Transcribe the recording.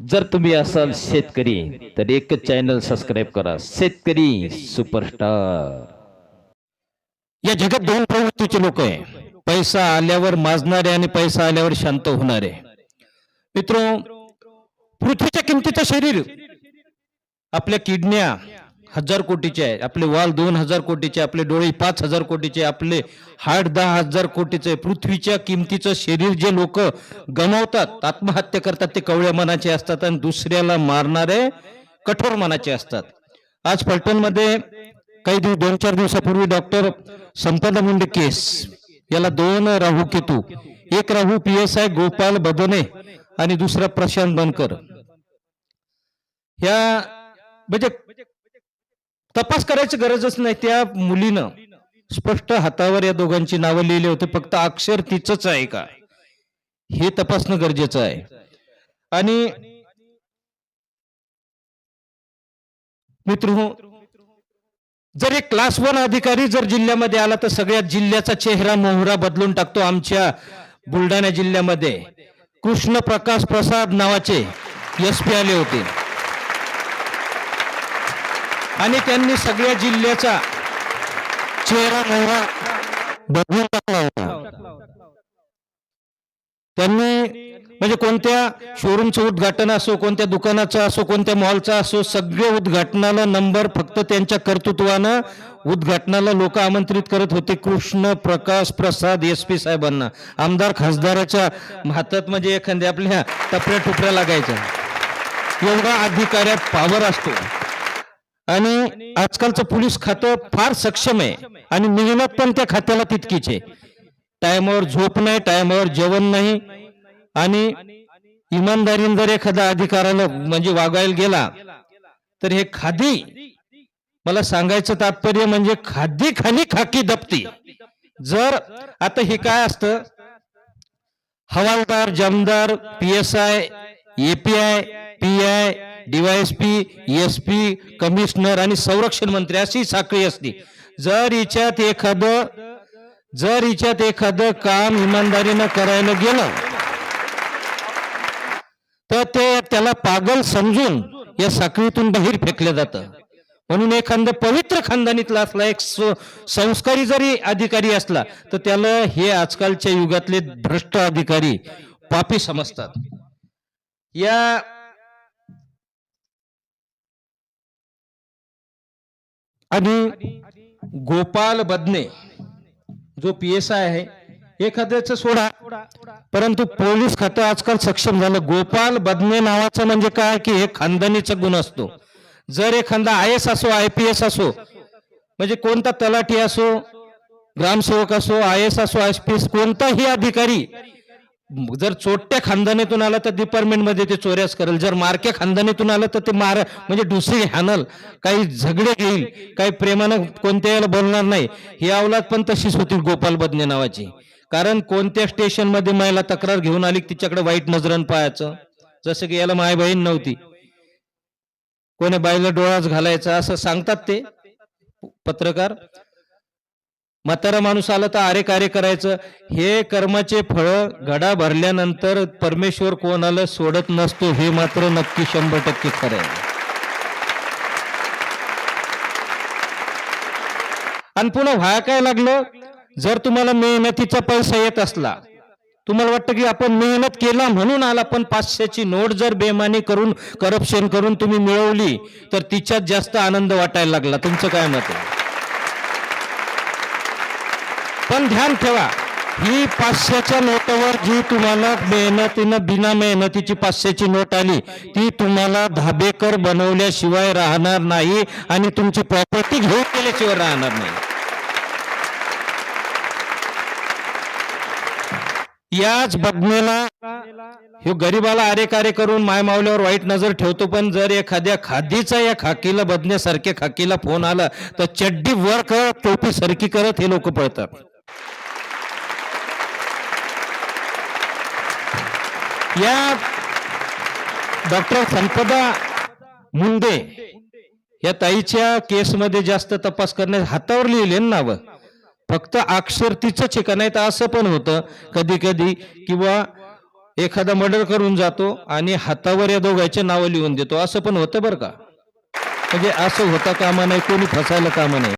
जर तुम्ही असाल शेतकरी तर एकच चॅनल सबस्क्राईब करा. शेतकरी सुपरस्टार या जगात दोन प्रवृत्तीचे लोक आहे. पैसा आल्यावर माजणारे आणि पैसा आल्यावर शांत होणारे. मित्र पृथ्वीच्या किमतीचं शरीर आपल्या किडन्या हजार कोटीचे आहे. आपले वाल दोन हजार कोटीचे आपले डोळे पाच हजार कोटीचे आपले हार्ट दहा हजार कोटीचे. पृथ्वीच्या किमतीचं शरीर जे लोक गमावतात आत्महत्या करतात ते कवळ्या मनाचे असतात आणि दुसऱ्याला मारणारे कठोर मनाचे असतात. आज पलटणमध्ये काही दिवस दोन चार दिवसापूर्वी डॉक्टर संपदा मुंडे केस याला दोन राहू केतू एक Rahu P S I Gopal Badne आणि दुसरा प्रशांत बनकर. ह्या म्हणजे तपास करायची गरजच नाही. त्या मुलीनं स्पष्ट हातावर या दोघांची नावं लिहिली होते. फक्त अक्षर तिचंच आहे का? हे तपासणं गरजेचं आहे. आणि मित्र हो, जर एक क्लास वन अधिकारी जर जिल्ह्यामध्ये आला तर सगळ्या जिल्ह्याचा चेहरा मोहरा बदलून टाकतो आमच्या बुलढाणा जिल्ह्यामध्ये. कृष्ण प्रकाश प्रसाद नावाचे एस पी आले होते. आणि त्यांनी सगळ्या जिल्ह्याचा चेहरा मोहरा बदलून टाकला होता. त्यांनी म्हणजे कोणत्या शोरूमचं उद्घाटन असो कोणत्या दुकानाचं असो कोणत्या मॉलचं असो सगळे उद्घाटनाला नंबर फक्त त्यांच्या कर्तृत्वानं उद्घाटनाला लोक आमंत्रित करत होते. कृष्ण प्रकाश प्रसाद एस पी साहेबांना. आमदार खासदाराच्या हातात म्हणजे एखाद्या आपल्या टपऱ्या टुपऱ्या लागायच्या. एवढा अधिकाऱ्यात पावर असतो. आणि आजकालचं पोलीस खातं फार सक्षम आहे. आणि मेहनत पण त्या खात्याला तितकीच आहे. टायमावर झोप नाही टायमावर जेवण नाही. आणि इमानदारीने जर एखादा अधिकाराला म्हणजे वागायला गेला तर हे खादी. मला सांगायचं तात्पर्य म्हणजे खादी खाली खाकी दपती जर आता हे काय असतं? हवालदार जमदार P S I API P I DYSP S P commissioner आणि संरक्षण मंत्री अशी साखळी असते. जर हिच्यात एखादं जर हिच्यात एखादं काम इमानदारीनं करायला गेलं तर ते त्याला पागल समजून या साखळीतून बाहेर फेकलं जातं. म्हणून एखादं पवित्र खानदानीतला असला एक संस्कारी जरी अधिकारी असला तर त्याला हे आजकालच्या युगातले भ्रष्ट अधिकारी पापी समजतात. या आणि गोपाल बदने जो पी एस आय आहे एखाद्याचं सोडा. परंतु पोलीस खातं आजकाल सक्षम झालं. गोपाल बदने नावाचं म्हणजे काय? की हे खानदानीचा गुण असतो. जर एखादा आय एस असो आय पी एस असो म्हणजे कोणता तलाठी असो ग्रामसेवक असो आय एस असो आय पी एस कोणताही अधिकारी जर चोट्या खानदानीतून आला तर डिपार्टमेंटमध्ये ते चोऱ्यास करेल. जर मारक्या खानदानीतून आलं तर ते मार म्हणजे दुसरी हाणल. काही झगडे घेईल काही प्रेमानं कोणत्या बोलणार नाही. ही अवलाद पण तशीच होती गोपाल बदने नावाची. कारण कोणत्या स्टेशनमध्ये महिला तक्रार घेऊन आली तिच्याकडे वाईट नजरन पाहायचं जसं की याला माय बहीण नव्हती. कोणी बाईला डोळाच घालायचा असं सांगतात ते पत्रकार. म्हातारा माणूस आला तर आरे कार्य करायचं. हे कर्माचे फळ घडा भरल्यानंतर परमेश्वर कोणाला सोडत नसतो हे मात्र नक्की शंभर टक्के खरं आहे. आणि पुन्हा व्हाय काय लागलं? जर तुम्हाला मेहनतीचा पैसा येत असला तुम्हाला वाटतं की आपण मेहनत केला म्हणून आला पण पाचशेची नोट जर बेमानी करून करप्शन करून तुम्ही मिळवली तर तिच्यात जास्त आनंद वाटायला लागला. तुमचं काय मत आहे? पण ध्यान ठेवा ही पाचशेच्या नोटावर जी तुम्हाला मेहनतीनं बिना मेहनतीची पाचशेची नोट आली ती तुम्हाला धाबेकर बनवल्याशिवाय राहणार नाही आणि तुमची प्रॉपर्टी घेऊन गेल्याशिवाय राहणार नाही. याच बघण्याला हे गरीबाला आरे कार्य करून मायमावल्यावर वाईट नजर ठेवतो पण जर एखाद्या खादीचा या खाकीला बदण्यासारख्या खाकीला फोन आला तर चड्डी वर करत टोपी सरकी करत हे लोक पळतात. या डॉक्टर संपदा मुंडे या ताईच्या केसमध्ये जास्त तपास करण्यास हातावर लिहिले नावं. फक्त अक्षर तिचंच आहे का? नाही तर असं पण होतं. कधी कधी किंवा एखादा मर्डर करून जातो आणि हातावर या दोघांचे नावं लिहून देतो. असं पण होतं बरं का? म्हणजे असं होता कामा नाही कोणी फसायला कामा नाही